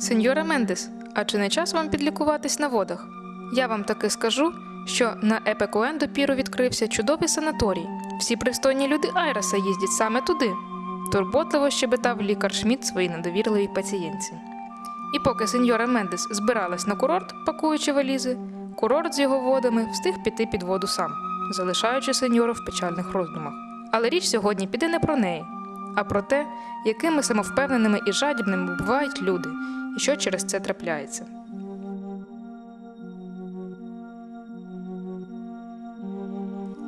Сеньора Мендес, а чи не час вам підлікуватись на водах? Я вам таки скажу, що на Епекуен допіру відкрився чудовий санаторій. Всі пристойні люди Айраса їздять саме туди. Турботливо щебетав лікар Шмідт своїй недовірливій пацієнтці. І поки сеньора Мендес збиралась на курорт, пакуючи валізи, курорт з його водами встиг піти під воду сам, залишаючи сеньору в печальних роздумах. Але річ сьогодні піде не про неї, а про те, якими самовпевненими і жадібними бувають люди, і що через це трапляється.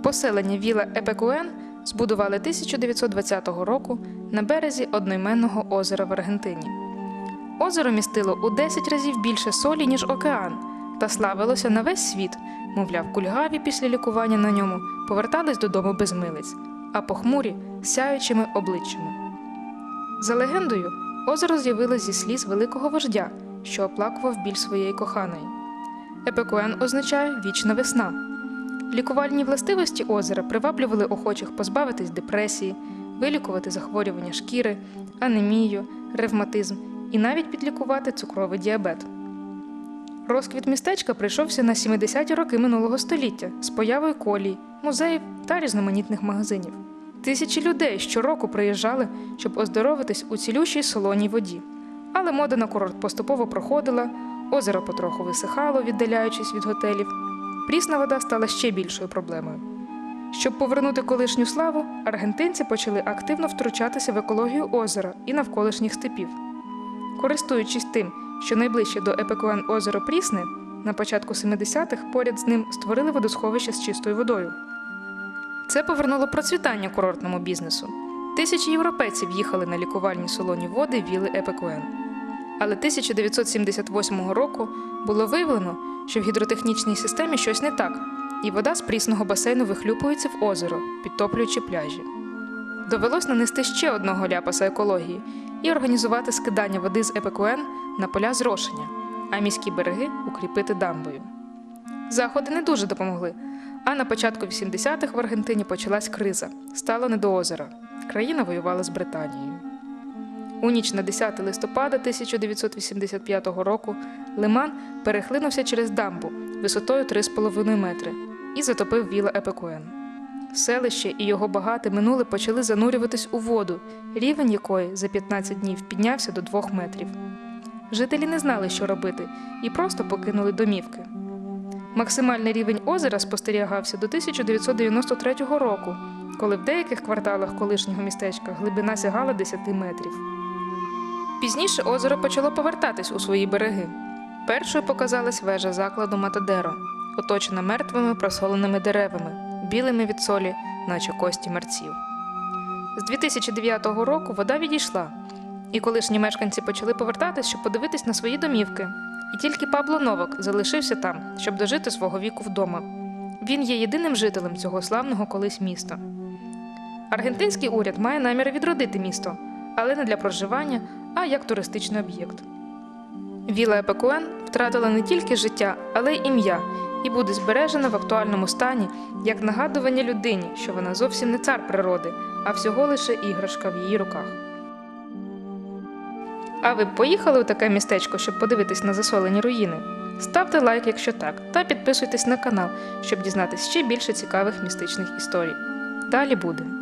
Поселення Віла Епекуен збудували 1920 року на березі одноіменного озера в Аргентині. Озеро містило у 10 разів більше солі, ніж океан, та славилося на весь світ, мовляв, кульгаві після лікування на ньому повертались додому без милиць, а похмурі сяючими обличчями. За легендою, озеро з'явилось зі сліз великого вождя, що оплакував біль своєї коханої. Епекуен означає вічна весна. Лікувальні властивості озера приваблювали охочих позбавитись депресії, вилікувати захворювання шкіри, анемію, ревматизм і навіть підлікувати цукровий діабет. Розквіт містечка прийшовся на 70-ті роки минулого століття з появою колій, музеїв та різноманітних магазинів. Тисячі людей щороку приїжджали, щоб оздоровитись у цілющій солоній воді. Але мода на курорт поступово проходила, озеро потроху висихало, віддаляючись від готелів. Прісна вода стала ще більшою проблемою. Щоб повернути колишню славу, аргентинці почали активно втручатися в екологію озера і навколишніх степів. Користуючись тим, що найближче до Епекуен озеро Прісне, на початку 70-х поряд з ним створили водосховище з чистою водою. Це повернуло процвітання курортному бізнесу. Тисячі європейців їхали на лікувальні солоні води віли Епекуен. Але 1978 року було виявлено, що в гідротехнічній системі щось не так, і вода з прісного басейну вихлюпується в озеро, підтоплюючи пляжі. Довелось нанести ще одного ляпаса екології і організувати скидання води з Епекуен на поля зрошення, а міські береги укріпити дамбою. Заходи не дуже допомогли. А на початку 80-х в Аргентині почалась криза, стало не до озера. Країна воювала з Британією. У ніч на 10 листопада 1985 року лиман перехлинувся через дамбу висотою 3,5 метри і затопив віла Епекуен. Селище і його багате минуле почали занурюватись у воду, рівень якої за 15 днів піднявся до 2 метрів. Жителі не знали, що робити, і просто покинули домівки. Максимальний рівень озера спостерігався до 1993 року, коли в деяких кварталах колишнього містечка глибина сягала 10 метрів. Пізніше озеро почало повертатись у свої береги. Першою показалась вежа закладу Матадеро, оточена мертвими просоленими деревами, білими від солі, наче кості мерців. З 2009 року вода відійшла, і колишні мешканці почали повертатись, щоб подивитись на свої домівки. І тільки Пабло Новак залишився там, щоб дожити свого віку вдома. Він є єдиним жителем цього славного колись міста. Аргентинський уряд має наміри відродити місто, але не для проживання, а як туристичний об'єкт. Віла Епекуен втратила не тільки життя, але й ім'я, і буде збережена в актуальному стані як нагадування людині, що вона зовсім не цар природи, а всього лише іграшка в її руках. А ви поїхали у таке містечко, щоб подивитись на засолені руїни? Ставте лайк, якщо так, та підписуйтесь на канал, щоб дізнатись ще більше цікавих містичних історій. Далі буде.